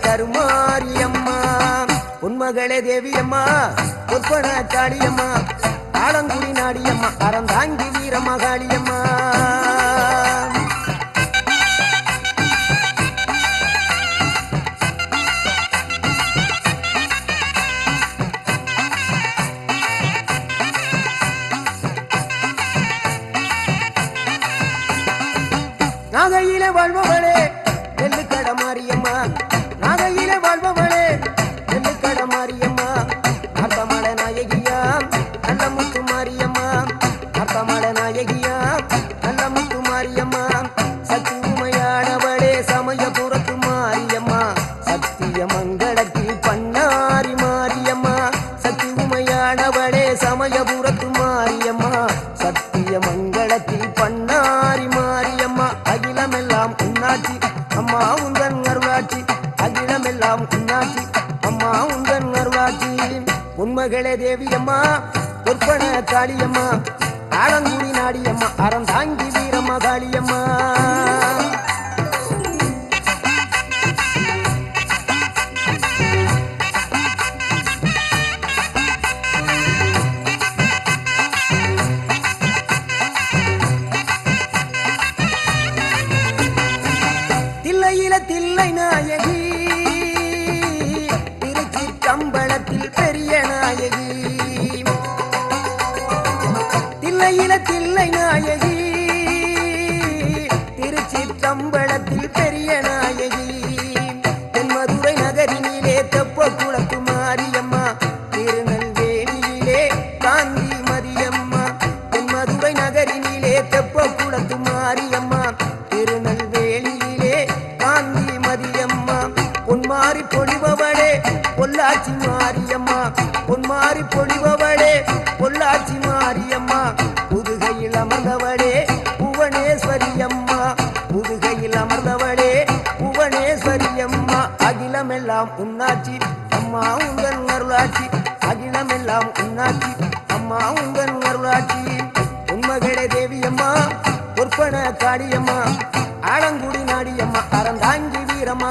கருமாரியம்மா உன்மகளே தேவியம்மா பொற்பன காளியம்மா ஆலங்குடி நாடியம்மா அறந்தாங்கி வீரம்மா காளியம்மா நாகையில வாழ்வோம் சத்திய மங்களத்தில் பண்ணாரி மாரியம்மா சக்தி உமையானவளே சமயபுரத்து மாரியம்மா சத்திய மங்களத்தில் பண்ணாரி மாரியம்மா அகிலமெல்லாம் உன்னாட்சி அம்மா உந்தன் அருளாட்சி அகிலமெல்லாம் உன்னாட்சி அம்மா உந்தன் அருளாட்சி. உண்மகளே தேவியம்மா பொற்பன காளியம்மா ஆலங்குடி நாடியம்மா அறந்தாங்கி வீரம்மா காளியம்மா கம்பளத்தில் பெரிய நாயகி. தென்மதுரை நகரினிலே தெப்ப குளத்து மாரியம்மா திருநெல்வேலியிலே காந்தி மரியம்மா. மதியம்மா தென்மதுரை நகரினிலே தெப்ப குளத்து மாரியம்மா திருநெல்வேலியிலே காந்தி மதியம்மா பொன்மாரி பொழிபவளே பொள்ளாச்சி மாரியம்மா. பொன்மாரி பொழிபவளே பொள்ளாச்சி அகிலமெல்லாம் உன்னாச்சி. அம்மா உங்கள் அருளாச்சி அகிலமெல்லாம் உன்னாச்சி. அம்மா உங்கள் அருளாச்சி உண்மகளே தேவியம்மா பொற்பன காடியம்மா ஆலங்குடி நாடியம்மா அறந்தாங்கி வீரம்மா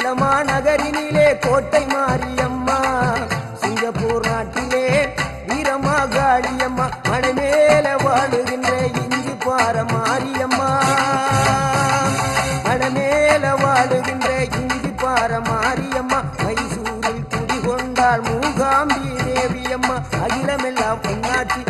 சேலமா நகரினிலே கோட்டை மாரியம்மா. சிங்கப்பூர் நாட்டிலே வீரமா காளியம்மா மனை மேல வாழுகின்ற இஞ்சி பார மாரியம்மா. மனை மேல வாழுகின்ற இஞ்சி பார மாரியம்மா. மைசூரில் குடிகொண்டாள் மூகாம்பி தேவியம்மா. அகிலமெல்லாம் பொன்னாட்சி